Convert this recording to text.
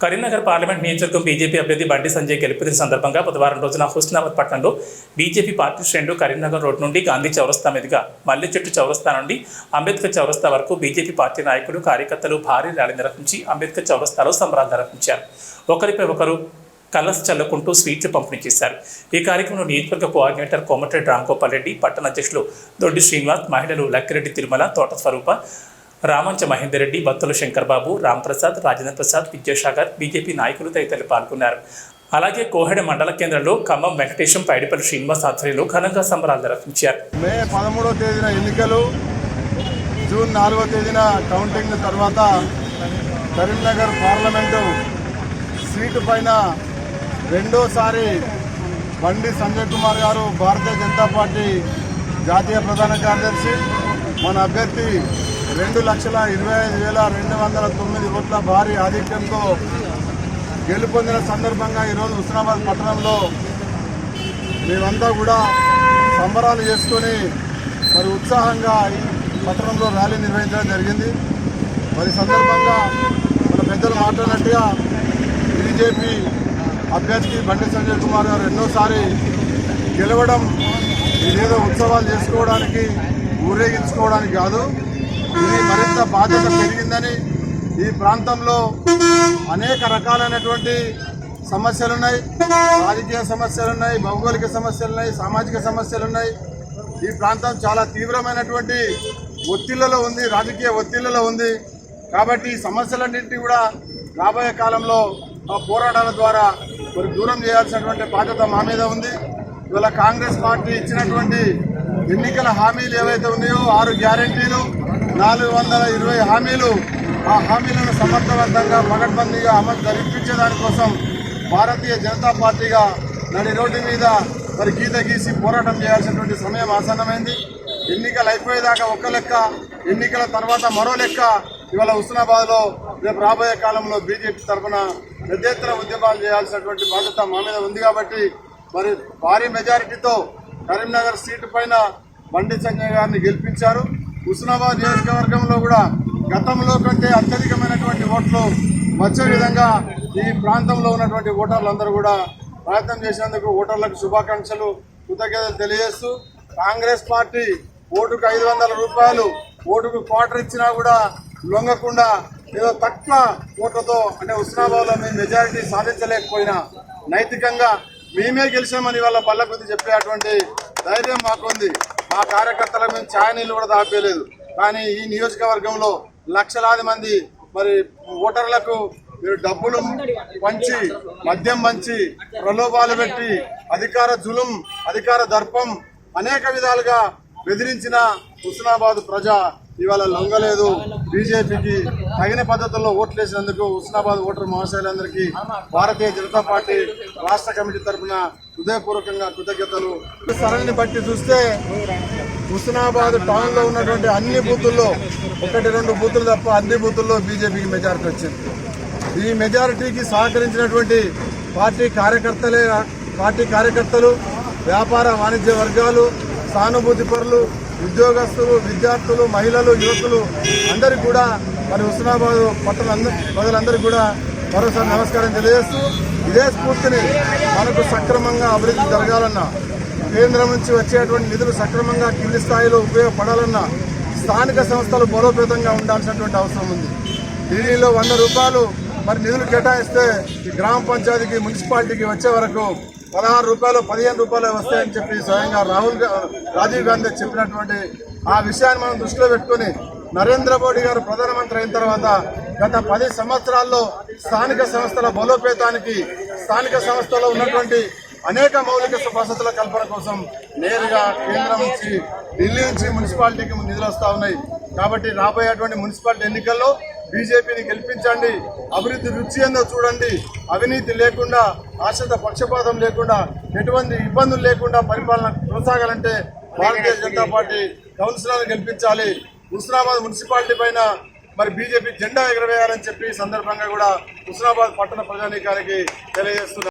Karimnagar parliament నియోజకవర్గం BJP అభ్యర్థి బండి సంజయ్ గెలుపుదిన సందర్భంగా బుధవారం రోజున హుస్నాబాద్ పట్టణంలో బీజేపీ పార్టీ శ్రేణులు కరీంనగర్ రోడ్ నుండి గాంధీ చౌరస్తా మీదుగా మల్లె చెట్టు చౌరస్తా నుండి అంబేద్కర్ చౌరస్తా వరకు బీజేపీ పార్టీ నాయకులు కార్యకర్తలు భారీ ర్యాలీ నిర్వహించి అంబేద్కర్ చౌరస్తాలో సంబరాలు నిర్వహించారు. ఒకరిపై ఒకరు కలర్స్ చల్లుకుంటూ స్వీట్లు పంపిణీ చేశారు. ఈ కార్యక్రమంలో నియోజకవర్గ కోఆర్డినేటర్ కోమటిరెడ్డి రామ్గోపాల్ రెడ్డి పట్టణ అధ్యక్షులు దొడ్డి శ్రీనివాస్ మహిళలు లక్కిరెడ్డి తిరుమల తోట స్వరూప రామంచ మహేందర్ రెడ్డి బత్తుల శంకర్బాబు రాంప్రసాద్ రాజేంద్ర ప్రసాద్ విద్యాసాగర్ బీజేపీ నాయకులు తదితరులు పాల్గొన్నారు. అలాగే కోహెడ మండల కేంద్రంలో ఖమ్మం వెంకటేశం పైడిపల్లి శ్రీనివాస్ ఆధ్వర్యంలో ఘనంగా సంబరాలు నిర్వహించారు. మే పదమూడవ తేదీన ఎన్నికలు జూన్ నాలుగవ తేదీన కౌంటింగ్ తర్వాత కరీంనగర్ పార్లమెంటు సీటు పైన రెండోసారి బండి సంజయ్ కుమార్ గారు భారతీయ జనతా పార్టీ జాతీయ ప్రధాన కార్యదర్శి మన అభ్యర్థి రెండు లక్షల ఇరవై ఐదు వేల రెండు వందల తొమ్మిది ఓట్ల భారీ ఆధిక్యంతో గెలుపొందిన సందర్భంగా ఈరోజు హుస్నాబాద్ పట్టణంలో మేమంతా కూడా సంబరాలు చేసుకొని మరి ఉత్సాహంగా ఈ పట్టణంలో ర్యాలీ నిర్వహించడం జరిగింది. మరి సందర్భంగా మన పెద్దలు మాట్లాడినట్టుగా బీజేపీ అభ్యర్థి బండి సంజయ్ కుమార్ గారు ఎన్నోసారి గెలవడం ఇదేదో ఉత్సవాలు చేసుకోవడానికి ఊరేగించుకోవడానికి కాదు. ఇది మరింత బాధ్యత పెరిగిందని ఈ ప్రాంతంలో అనేక రకాలైనటువంటి సమస్యలు ఉన్నాయి రాజకీయ సమస్యలు ఉన్నాయి భౌగోళిక సమస్యలు ఉన్నాయి సామాజిక సమస్యలున్నాయి. ఈ ప్రాంతం చాలా తీవ్రమైనటువంటి ఒత్తిళ్ళలో ఉంది రాజకీయ ఒత్తిళ్ళలో ఉంది. కాబట్టి ఈ సమస్యలన్నింటినీ కూడా రాబోయే కాలంలో ఆ పోరాటాల ద్వారా మరి దూరం చేయాల్సినటువంటి బాధ్యత మా మీద ఉంది. ఇవాళ కాంగ్రెస్ పార్టీ ఇచ్చినటువంటి ఎన్నికల హామీలు ఏవైతే ఉన్నాయో ఆరు గ్యారంటీలు నాలుగు వందల ఇరవై హామీలు ఆ హామీలను సమర్థవంతంగా మగడ్బందీగా అమలు జరిపించే దానికోసం భారతీయ జనతా పార్టీగా నడి రోడ్డు మీద మరి గీత గీసి పోరాటం చేయాల్సినటువంటి సమయం ఆసన్నమైంది. ఎన్నికలు అయిపోయేదాకా ఒక లెక్క ఎన్నికల తర్వాత మరో లెక్క. ఇవాళ హుస్నాబాద్లో రేపు రాబోయే కాలంలో బీజేపీ తరఫున పెద్ద ఎత్తున ఉద్యమాలు చేయాల్సినటువంటి బాధ్యత మా మీద ఉంది కాబట్టి మరి భారీ మెజారిటీతో కరీంనగర్ సీటు పైన బండి సంజయ్ గారిని గెలిపించారు. హుస్నాబాద్ నియోజకవర్గంలో కూడా గతంలో కంటే అత్యధికమైనటువంటి ఓట్లు వచ్చే విధంగా ఈ ప్రాంతంలో ఉన్నటువంటి ఓటర్లందరూ కూడా ప్రయత్నం చేసినందుకు ఓటర్లకు శుభాకాంక్షలు కృతజ్ఞతలు తెలియజేస్తూ కాంగ్రెస్ పార్టీ ఓటుకు ఐదు వందల రూపాయలు ఓటుకు క్వార్టర్ ఇచ్చినా కూడా లొంగకుండా ఏదో తక్కువ ఓట్లతో అంటే హుస్నాబాద్లో మేము మెజారిటీ సాధించలేకపోయినా నైతికంగా మేమే గెలిచామని వాళ్ళ పళ్ళ కొద్ది చెప్పేటువంటి ధైర్యం మాకుంది. మా కార్యకర్తలకు మేము ఛాయ్ నీళ్ళు కూడా దాపేయలేదు కానీ ఈ నియోజకవర్గంలో లక్షలాది మంది మరి ఓటర్లకు మీరు డబ్బులు పంచి మద్యం పంచి ప్రలోభాలు పెట్టి అధికార జులుం అధికార దర్పం అనేక విధాలుగా బెదిరించిన హుస్నాబాద్ ప్రజ ఇవాళ లొంగలేదు. బీజేపీకి తగిన పద్ధతుల్లో ఓట్లు వేసినందుకు హుస్నాబాద్ ఓటర్ మహాశయులందరికీ భారతీయ జనతా పార్టీ రాష్ట్ర కమిటీ తరఫున హృదయపూర్వకంగా కృతజ్ఞతలు. సరళిని బట్టి చూస్తే హుస్నాబాద్ టౌన్లో ఉన్నటువంటి అన్ని బూతుల్లో ఒకటి రెండు బూతులు తప్ప అన్ని బూతుల్లో బీజేపీకి మెజారిటీ వచ్చింది. ఈ మెజారిటీకి సహకరించినటువంటి పార్టీ కార్యకర్తలే పార్టీ కార్యకర్తలు వ్యాపార వాణిజ్య వర్గాలు సానుభూతి పరులు ఉద్యోగస్తులు విద్యార్థులు మహిళలు యువకులు అందరికీ కూడా మరి హుస్నాబాద్ పట్టణ ప్రజలందరికీ కూడా మరోసారి నమస్కారం తెలియజేస్తూ ఇదే స్ఫూర్తిని మనకు సక్రమంగా అభివృద్ధి జరగాలన్నా కేంద్రం నుంచి వచ్చేటువంటి నిధులు సక్రమంగా కింది స్థాయిలో ఉపయోగపడాలన్నా స్థానిక సంస్థలు బలోపేతంగా ఉండాల్సినటువంటి అవసరం ఉంది. ఢిల్లీలో వంద రూపాయలు మరి నిధులు కేటాయిస్తే ఈ గ్రామ పంచాయతీకి మున్సిపాలిటీకి వచ్చే వరకు పదహారు రూపాయలు పదిహేను రూపాయలు వస్తాయని చెప్పి స్వయంగా రాహుల్ గా- రాజీవ్ గాంధీ చెప్పినటువంటి ఆ విషయాన్ని మనం దృష్టిలో పెట్టుకొని నరేంద్ర మోడీ గారు ప్రధానమంత్రి అయిన తర్వాత గత పది సంవత్సరాల్లో స్థానిక సంస్థల బలోపేతానికి స్థానిక సంస్థలో ఉన్నటువంటి అనేక మౌలిక వసతుల కల్పన కోసం నేరుగా కేంద్రం నుంచి ఢిల్లీ నుంచి మున్సిపాలిటీకి నిధులు వస్తూ ఉన్నాయి. కాబట్టి రాబోయేటువంటి మున్సిపాలిటీ ఎన్నికల్లో బీజేపీని గెలిపించండి. అభివృద్ధి రుచి ఏందో చూడండి. అవినీతి లేకుండా ఆశ్రిత పక్షపాతం లేకుండా ఎటువంటి ఇబ్బందులు లేకుండా పరిపాలన కొనసాగాలంటే భారతీయ జనతా పార్టీ కౌన్సిలర్లు గెలిపించాలి. హుస్నాబాద్ మున్సిపాలిటీ పైన మరి బీజేపీ జెండా ఎగరవేయాలని చెప్పి సందర్భంగా కూడా హుస్నాబాద్ పట్టణ ప్రజానీకానికి తెలియజేస్తున్నారు